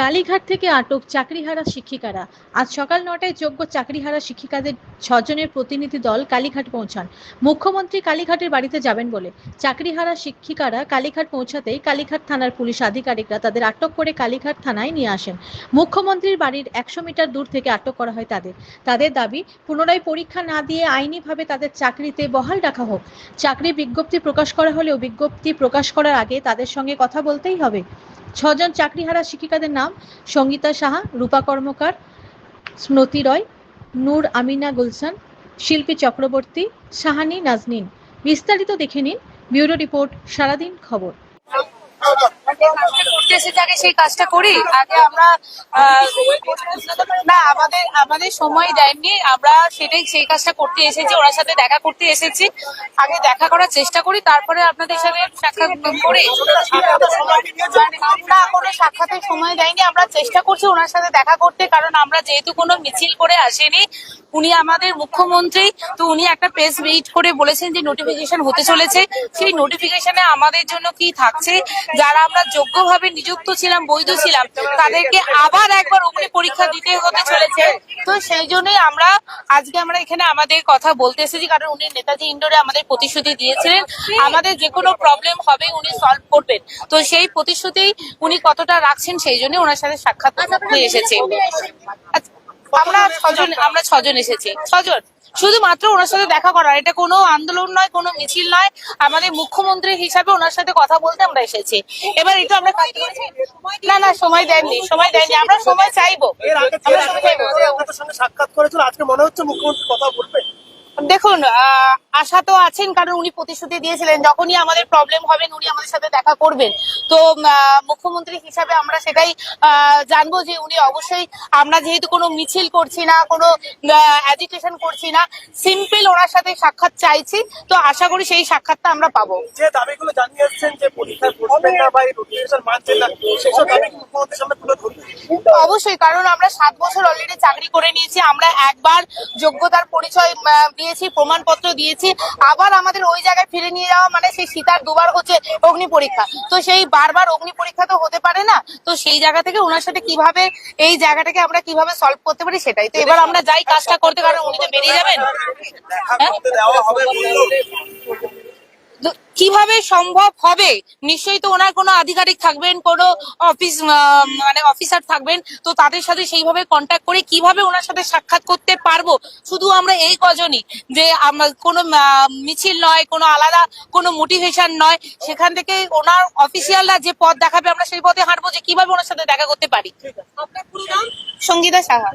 কালীঘাট থেকে আটক চাকরিহারা শিক্ষিকারা। আজ সকাল নটায় যোগ্য চাকরিহারা শিক্ষিকাদের ছজনের প্রতিনিধি দল কালীঘাট পৌঁছান। মুখ্যমন্ত্রী কালীঘাটের বাড়িতে যাবেন বলে চাকরিহারা শিক্ষিকারা কালীঘাট পৌঁছাতেই কালীঘাট থানার পুলিশ আধিকারিকরা তাদের আটক করে কালীঘাট থানায় নিয়ে আসেন। মুখ্যমন্ত্রীর বাড়ির একশো মিটার দূর থেকে আটক করা হয় তাদের। তাদের দাবি, পুনরায় পরীক্ষা না দিয়ে আইনিভাবে তাদের চাকরিতে বহাল রাখা হোক। চাকরি বিজ্ঞপ্তি প্রকাশ করা হলেও বিজ্ঞপ্তি প্রকাশ করার আগে তাদের সঙ্গে কথা বলতেই হবে। ছজন চাকরিহারা শিক্ষিকাদের নাম সঙ্গীতা সাহা, রূপা কর্মকার, স্মৃতি রয়, নূর আমিনা গুলশান, শিল্পী চক্রবর্তী, সাহানি নাজনিন। বিস্তারিত দেখে নিন ব্যুরো রিপোর্ট সারাদিন খবর। এসেছে আগে সেই কাজটা করি। আগে আমরা না, আমাদের আমাদের সময় দেননি আমরা সেটাই সেই কাজটা করতে এসেছি, ওনার সাথে দেখা করতে এসেছি। আগে দেখা করার চেষ্টা করি, তারপরে আপনাদের সাথে সাক্ষাৎ করি। না কোনো সাক্ষাতের সময় দেয়নি, আমরা চেষ্টা করছি ওনার সাথে দেখা করতে, কারণ আমরা যেহেতু কোনো মিছিল করে আসেনি উনি আমাদের মুখ্যমন্ত্রী তো উনি একটা প্রেস মিট করে বলেছেন যে নোটিফিকেশন হতে চলেছে। সেই নোটিফিকেশনে আমাদের জন্য কি থাকছে? যারা আমরা যোগ্যভাবে নিযুক্ত ছিলাম বৈধ ছিলাম তাদেরকে আবার একবার অগ্নি পরীক্ষা দিতে হতে চলেছে। তো সেই জন্যই আমরা আজকে আমরা এখানে আমাদের কথা বলতে এসেছি কারণ উনি নেতাজি ইন্ডোরে আমাদের প্রতিশ্রুতি দিয়েছিলেন। আমাদের যে কোনো প্রবলেম হবে উনি সলভ করবেন। তো সেই প্রতিশ্রুতি উনি কতটা রাখছেন সেই জন্য ওনার সাথে সাক্ষাৎ করতে এসেছি। আচ্ছা, আমরা ছজন আমরা ছজন এসেছি। ছজন। শুধুমাত্র ওনার সাথে দেখা করার। এটা কোনো আন্দোলন নয় কোনো মিছিল নয়। আমাদের মুখ্যমন্ত্রী হিসাবে ওনার সাথে কথা বলতে আমরা এসেছি। এবার এটা আমরা না না সময় দেননি সময় দেননি। আমরা সময় চাইব। সাক্ষাৎ করেছিল আজকে মনে হচ্ছে মুখ্যমন্ত্রী কথা বলবে। দেখুন আশা তো আছেন, কারণ উনি প্রতিশ্রুতি দিয়েছিলেন, যখনই আমাদের প্রবলেম হবে, উনি আমাদের সাথে দেখা করবেন। তো মুখ্যমন্ত্রী হিসাবে আমরা সেটাই জানব যে উনি অবশ্যই, আমরা যেহেতু কোনো মিছিল করছি না, কোনো এডুকেশন করছি না সিম্পল ওনার সাথে সাক্ষাৎ চাইছি, তো আশা করি সেই সাক্ষাৎটা আমরা পাবো। যে দাবিগুলো জানিয়ে এসছেন যে পরীক্ষায় বসবেন না বা এই মানছেন না, সেসব দাবি মুখ্যমন্ত্রীর সামনে তুলে ধরবেন? অবশ্যই কারণ আমরা সাত বছর অলরেডি চাকরি করে নিয়েছি আমরা একবার যোগ্যতার পরিচয় দিয়েছি প্রমাণপত্র দিয়েছি আবার আমাদের ওই জায়গায় ফিরে নিয়ে যাওয়া মানে সেই সীতার দুবার হচ্ছে অগ্নি পরীক্ষা। তো সেই বারবার অগ্নি পরীক্ষা তো হতে পারে না তো সেই জায়গা থেকে ওনার সাথে কীভাবে এই জায়গাটাকে আমরা কীভাবে সলভ করতে পারি সেটাই। তো এবার আমরা যাই কাজটা করতে কারণ উনি তো বেরিয়ে যাবেন। হ্যাঁ? করতে দেওয়া হবে বলল। তো কীভাবে সম্ভব হবে? নিশ্চয়ই তো ওনার কোনো আধিকারিক থাকবেন, কোনো অফিস মানে অফিসার থাকবেন, তো তাদের সাথে সেইভাবে কন্ট্যাক্ট করে কীভাবে ওনার সাথে সাক্ষাৎ করতে পারব? শুধু আমরা এই কজনই, যে কোনো মিছিল নয়, কোনো আলাদা, কোনো মোটিভেশন নয়, সেখান থেকে ওনার অফিসিয়ালরা যে পথ দেখাবে, আমরা সেই পথে হাঁটবো যে কীভাবে ওনার সাথে দেখা করতে পারি। সঙ্গীতা সাহা।